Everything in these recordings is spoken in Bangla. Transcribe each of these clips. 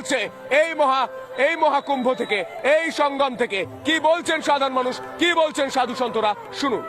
বলছে, এই মহা, এই মহাকুম্ভ থেকে, এই সঙ্গম থেকে কি বলছেন সাধারণ মানুষ? কি বলছেন সাধু সন্তরা? শুনুন।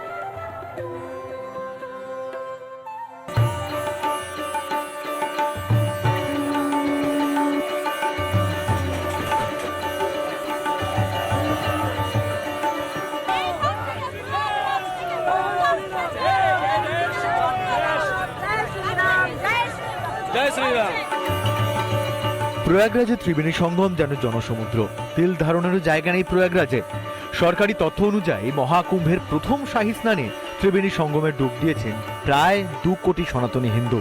প্রয়াগরাজে ত্রিবেণী সঙ্গম যেন জনসমুদ্র। তেল ধারণেরও জায়গা নেই প্রয়াগরাজে। সরকারি তথ্য অনুযায়ী মহাকুম্ভের প্রথম শাহী স্নানে ত্রিবেণী সঙ্গমে ডুব দিয়েছেন প্রায় দু কোটি সনাতনী হিন্দু।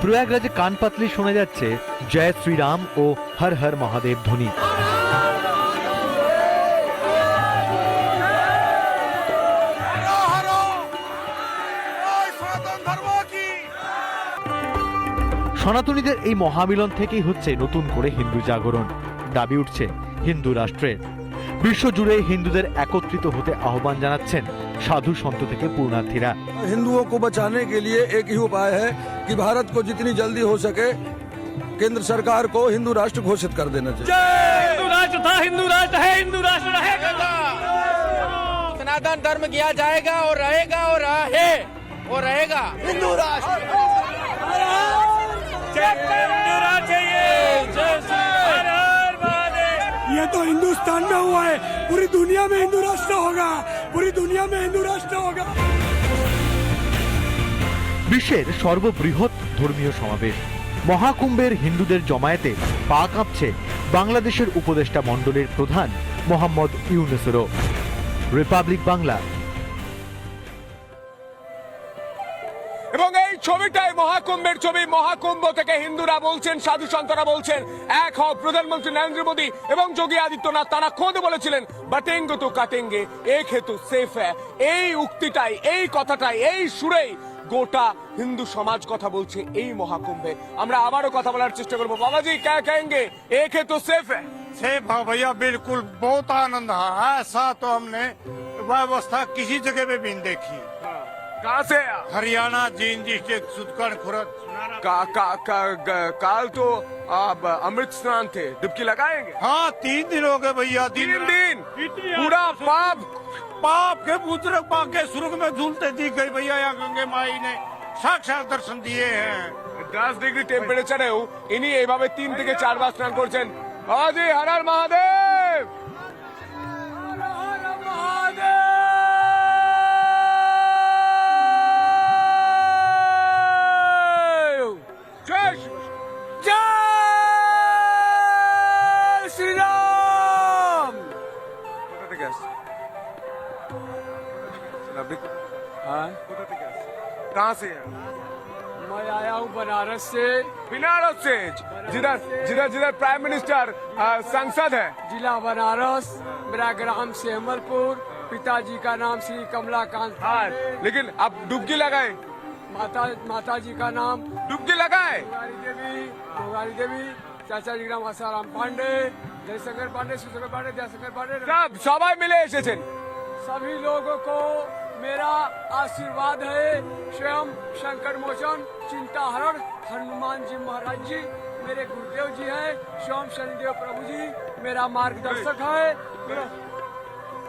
প্রয়াগরাজে কান পাতলে শোনা যাচ্ছে, জয় শ্রীরাম ও হর হর মহাদেব ধ্বনি। সনাতনীদের এই মহামিলন থেকেই হচ্ছে নতুন করে হিন্দু জাগরণ দাবি উঠছে হিন্দু রাষ্ট্রের বিশ্বজুড়ে হিন্দুদের একত্রিত হতে আহ্বান জানাচ্ছেন সাধু সন্ত থেকে পূর্ণার্থীরা हिंदुओं को बचाने के लिए एक ही उपाय है कि भारत को जितनी जल्दी हो सके केंद्र सरकार को हिंदू राष्ट्र घोषित कर देना चाहिए हिंदू राष्ट्र था हिंदू राष्ट्र है हिंदू राष्ट्र रहेगा सनातन धर्म किया जाएगा और रहेगा और है और रहेगा हिंदू राष्ट्र ये तो हिंदुस्तान में हुआ है पूरी दुनिया में हिंदू राष्ट्र होगा पूरी दुनिया में हिंदू राष्ट्र होगा বিশ্বের সর্ববৃহৎ ধর্মীয় সমাবেশ মহাকুম্ভের হিন্দুদের জমায়েতে পা কাঁপছে বাংলাদেশের উপদেষ্টা মণ্ডলীর প্রধান মোহাম্মদ ইউনুসেরও রিপাবলিক বাংলা এবং এই ছবিটাই মহাকুম্ভের ছবি মহাকুম্ভ থেকে হিন্দুরা বলছেন সাধু সন্তরা বলছেন এক হও প্রধানমন্ত্রী নরেন্দ্র মোদী এবং যোগী আদিত্যনাথ তারা খোদ বলেছিলেন বাটেঙ্গে তো কাটেঙ্গে এক হেতু সেফ হ্যায় এই উক্তিটাই এই কথাটাই এই সুরেই গোটা হিন্দু সমাজ কথা বলছে এই মহাকুম্ভে আমরা আবারও কথা বলার চেষ্টা করবো বাবাজি কে কহেঙ্গে এক হেতু সেফ হ্যায় सेफ हाँ भैया बिल्कुल बहुत आनंद है ऐसा तो हमने व्यवस्था किसी जगह पे भी नहीं देखी कहाँ से आप? हरियाणा जींद डिस्ट्रिक्ट सुदकड़ खुरद का, का, का, ग- काल तो आप अमृत स्नान थे डुबकी लगाएंगे हाँ तीन दिन हो गए भैया तीन दिन पूरा पाप पाप के बुजुर्ग पाके सुर्ग में झूलते दिख गई भैया यहाँ गंगे माई ने साक्षात दर्शन दिए हैं দশ ডিগ্রি টেম্পারেচারেও ইনি এইভাবে তিন থেকে চারবার স্নান করছেন আজি হর হর মহাদেব कहाँ से हैं मैं आया हूँ बनारस से बनारस से जिधर जिधर जिधर प्राइम मिनिस्टर अ, संसद है जिला बनारस मेरा ग्राम सेमलपुर पिताजी का नाम श्री कमलाकांत हाँ लेकिन अब डुबकी लगाए माता माता जी का नाम डुबकी लगाए गोगारी देवी गोगारी देवी चाचा जी का नाम आसाराम पांडे जयशंकर पांडे शिवशंकर पांडे जयशंकर पांडे সব সবাই মিলে এসেছেন सभी लोगों को मेरा आशीर्वाद है स्वयं शंकर मोचन चिंता हरण हनुमान जी महाराज जी मेरे गुरुदेव जी हैं स्वयं शनिदेव प्रभु जी मेरा मार्गदर्शक है मेरा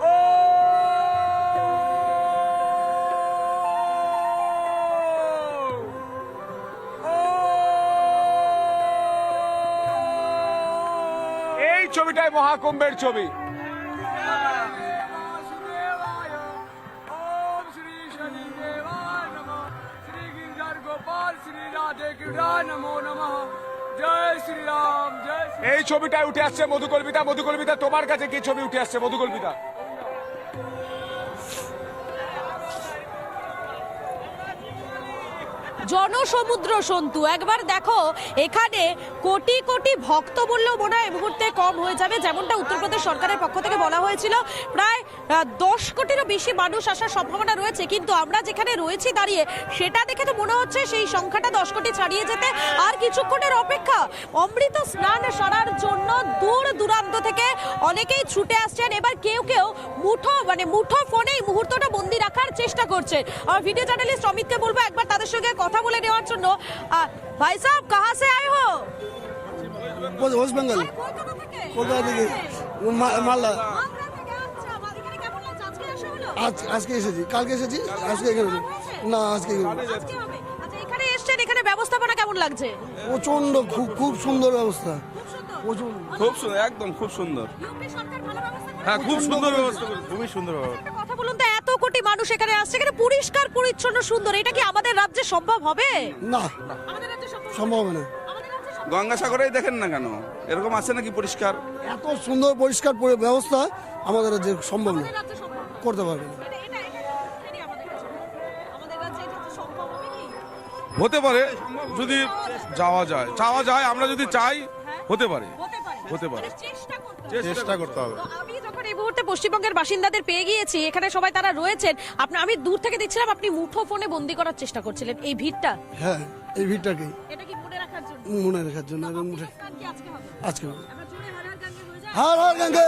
ओ এই ছবিটাই মহাকুম্ভের ছবি এই ছবিটাই উঠে আসছে মধুকল্পিতা মধুকল্পিতা তোমার কাছে কি ছবি উঠে আসছে মধুকল্পিতা জনসমুদ্র সন্তু, একবার দেখো, এখানে কোটি কোটি ভক্ত বললেও মনে হয় মুহূর্তে কম হয়ে যাবে, যেমনটা উত্তরপ্রদেশ সরকারের পক্ষ থেকে বলা হয়েছিল। প্রায় দশ কোটিরও বেশি মানুষ আসার সম্ভাবনা রয়েছে, কিন্তু আমরা যেখানে রয়েছি দাঁড়িয়ে, সেটা দেখে তো মনে হচ্ছে সেই সংখ্যাটা দশ কোটি ছাড়িয়ে যেতে আর কিছুক্ষণের অপেক্ষা, অমৃত স্নান সারার জন্য দূর দূরান্ত থেকে অনেকেই ছুটে আসছেন। এবার কেউ কেউ মুঠো মানে মুঠো ফোনে মুহূর্তটা বন্দি রাখার চেষ্টা করছে। আর ভিডিও জার্নালিস্ট অমিতকে বলব, একবার তাদের সঙ্গে কথা বলে নেওয়ার জন্য ভাই সাহেব কাহা সে আয়ে হো? ওয়েস্ট বেঙ্গল। কলকাতা থেকে? মা- মালদা। আচ্ছা, আমার এখানে কেমন লাগছে? আজকে আজ আজকে এসেছি। কালকে এসেছি আজকে এখানে না আজকে এখানে। আচ্ছা, এখানে এসছেন, এখানে ব্যবস্থাপনা কেমন লাগছে? প্রচণ্ড খুব খুব সুন্দর ব্যবস্থা। খুব সুন্দর। প্রচুর খুব সুন্দর একদম খুব সুন্দর। ইউপি সরকার ভালো ব্যবস্থা হ্যাঁ খুব সুন্দর ব্যবস্থা খুবই সুন্দর একটা মানুষ এখানে আসছে এখানে পরিষ্কার পরিচ্ছন্ন সুন্দর। এটা কি আমাদের রাজ্যে সম্ভব হবে? না আমাদের রাজ্যে সম্ভব না। গঙ্গাসাগরেই দেখেন না কেন? এরকম আছে নাকি পরিষ্কার? এত সুন্দর পরিষ্কার পরি- ব্যবস্থা আমাদের রাজ্যে সম্ভব না। করতে পারবে না। এটা এটা এটা এটাই আমাদের কাছে। আমাদের রাজ্যে এটা তো সম্ভব হবে কি? হতে পারে যদি যাওয়া যায়। চাওয়া যায় আমরা যদি চাই হতে পারে। হতে পারে। হতে পারে। মানে চেষ্টা করতে হবে। মুহূর্তে পশ্চিমবঙ্গের বাসিন্দাদের পেয়ে গিয়েছি এখানে সবাই তারা রয়েছেন আপনি আমি দূর থেকে দেখছিলাম আপনি মুঠো ফোনে বন্দি করার চেষ্টা করছিলেন এই ভিড়টা হ্যাঁ এই ভিড়টাকে এটা কি মনে রাখার জন্য মনে রাখার জন্য এবং মুঠে গান কি আজকে হবে আজকে হবে। আমরা জোরে হারার গানে হয়ে যায় হার হার গঙ্গে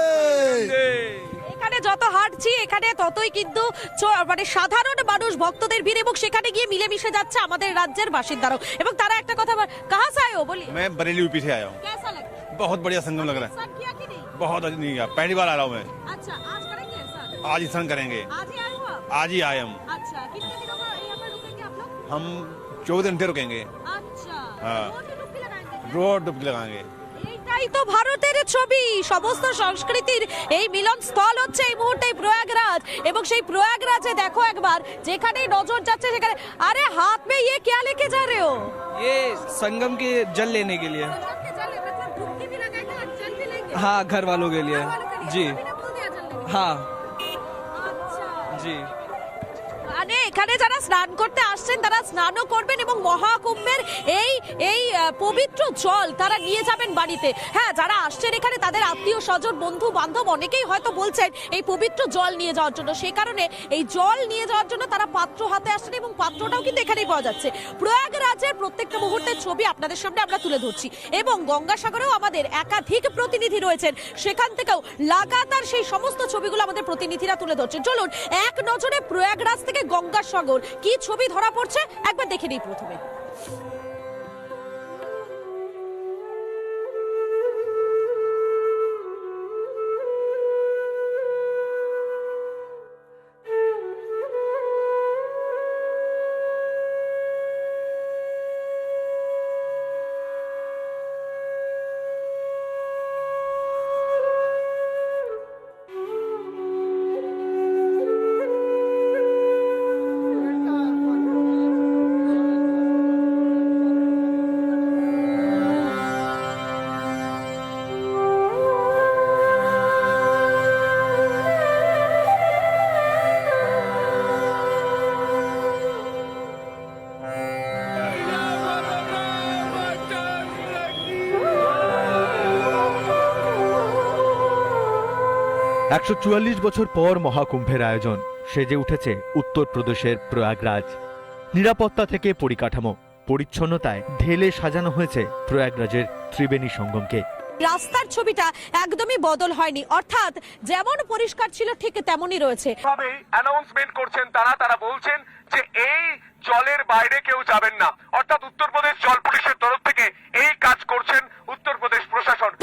এখানে যত হাঁটছি এখানে ততই কিন্তু চ- মানে সাধারণ মানুষ ভক্তদের ভিড় এবং সেখানে গিয়ে মিলেমিশে যাচ্ছে আমাদের রাজ্যের বাসিন্দারাও এবং তারা একটা কথা বল- কাহা সে আয়ে হো বলি मैं बरेली यूपी से आया हूँ कैसा लगा बहुत बढ़िया संगम लग रहा सर किया कि नहीं है बहुत अच्छी नहीं पहली बार आ रहा हूँ मैं अच्छा आज करेंगे सर आज ही संग करेंगे आज ही आए हो आप आज ही आए हम अच्छा कितने दिनों का यहाँ पर रुकेंगे आप लोग हम चौदह घंटे रुकेंगे अच्छा हाँ। रोज डुबकी लगाएंगे क्या? रोड डुबकी लगाएंगे এইটাই তো ভারতের ছবি সমস্ত সংস্কৃতির এই মিলন স্থল হচ্ছে এই মুহূর্তে প্রয়াগরাজ এবং সেই প্রয়াগরাজে দেখো একবার যেখানে নজর যাচ্ছে সেখানে আরে হাত মে ये क्या लेके जा रहे हो ये संगम के जल लेने के लिए हाँ घर वालों के लिए। जी। हाँ। जी। মানে এখানে যারা স্নান করতে আসছেন, তারা স্নানও করবেন এবং মহাকুম্ভের এই এই পবিত্র জল তারা নিয়ে যাবেন বাড়িতে। হ্যাঁ যারা আসছেন এখানে তাদের আত্মীয় স্বজন, বন্ধু বান্ধব অনেকেই হয়তো বলছেন এই পবিত্র জল নিয়ে যাওয়ার জন্য। সেই কারণে এই জল নিয়ে যাওয়ার জন্য তারা পাত্র হাতে আসছেন এবং পাত্রটাও কিন্তু এখানেই পাওয়া যাচ্ছে। প্রয়াগরাজের প্রত্যেকটা মুহূর্তের ছবি আপনাদের সামনে আমরা তুলে ধরছি এবং গঙ্গাসাগরেও আমাদের একাধিক প্রতিনিধি রয়েছেন। সেখান থেকেও লাগাতার সেই সমস্ত ছবিগুলো আমাদের প্রতিনিধিরা তুলে ধরছেন। চলুন, এক নজরে প্রয়াগরাজ থেকে গঙ্গাসাগর। কি ছবি ধরা পড়ছে? একবার দেখে নিই প্রথমে। একশো চুয়াল্লিশ বছর পর মহাকুম্ভের আয়োজন। সেজে উঠেছে উত্তরপ্রদেশের প্রয়াগরাজ। নিরাপত্তা থেকে পরিকাঠামো পরিচ্ছন্নতায় ঢেলে সাজানো হয়েছে প্রয়াগরাজের ত্রিবেণী সঙ্গমকে। রাস্তার ছবিটা একদমই বদল হয়নি। অর্থাৎ যেমন পরিষ্কার ছিল ঠিক তেমনই রয়েছে। ভাবে অ্যানাউন্সমেন্ট করছেন তারা তারা বলছেন যে এই জলের বাইরে কেউ যাবেন না। অর্থাৎ উত্তরপ্রদেশ জল পুলিশের তরফ থেকে এই কাজ করছেন উত্তরপ্রদেশ প্রশাসন।